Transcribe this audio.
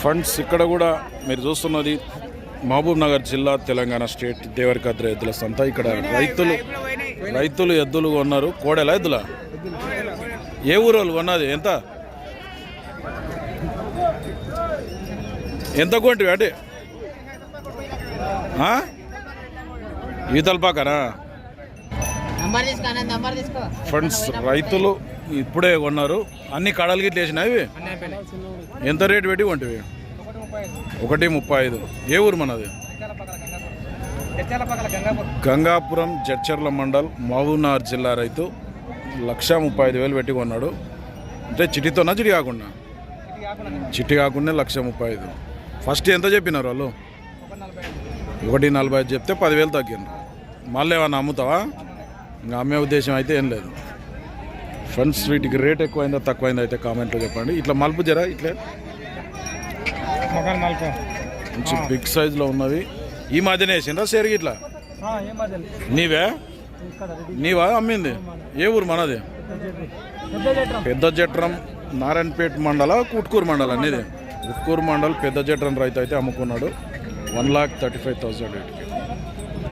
Funds ఇక్కడ కూడా మీరు చూస్తున్నది మహబూబ్ నగర్ జిల్లా తెలంగాణ స్టేట్ దేవరికద్ర ఎద్దుల సంత. ఇక్కడ రైతులు రైతులు ఎద్దులు కొన్నారు. కోడెలా ఎద్దుల? ఏ ఊరు వాళ్ళు కొన్నది? ఎంత? ఎంత కొంటివి అంటే? ఈతలపాకనా ఫ్రెండ్స్ రైతులు ఇప్పుడే కొన్నారు. అన్ని కడలు గిట్ల వేసినాయి ఎంత రేటు పెట్టి కొంటివి? ఒకటి ముప్పై ఐదు. ఏ ఊరు మనది? గంగాపురం జడ్చర్ల మండల్ మహబూబ్నగర్ జిల్లా రైతు లక్ష ముప్పై ఐదు వేలు పెట్టి కొన్నాడు. అంటే చిటితోనా చిటి కాకుండా? చిట్టి కాకుండా లక్ష ముప్పై ఐదు. ఫస్ట్ ఎంత చెప్పినారు వాళ్ళు? ఒకటి నలభై ఐదు చెప్తే పదివేలు తగ్గిండ్రు. మళ్ళీ ఏమన్నా అమ్ముతావా? ఇంకా అమ్మే ఉద్దేశం అయితే ఏం లేదు. ఫ్రెండ్స్ వీటికి రేట్ ఎక్కువైందా తక్కువైందా అయితే కామెంట్లో చెప్పండి. ఇట్లా మలుపు జరా ఇట్లా? మంచి బిగ్ సైజులో ఉన్నవి. ఈ మధ్యనే వేసిండ్రా సేరుకి ఇట్లా? నీవే? నీవా అమ్మింది? ఏ ఊరు మనది? పెద్ద జట్రం. నారాయణపేట మండల కుట్కూరు మండలం అనేది కుట్కూరు మండల్ పెద్ద జట్రం రైతు అయితే అమ్ముకున్నాడు. One lakh thirty five thousand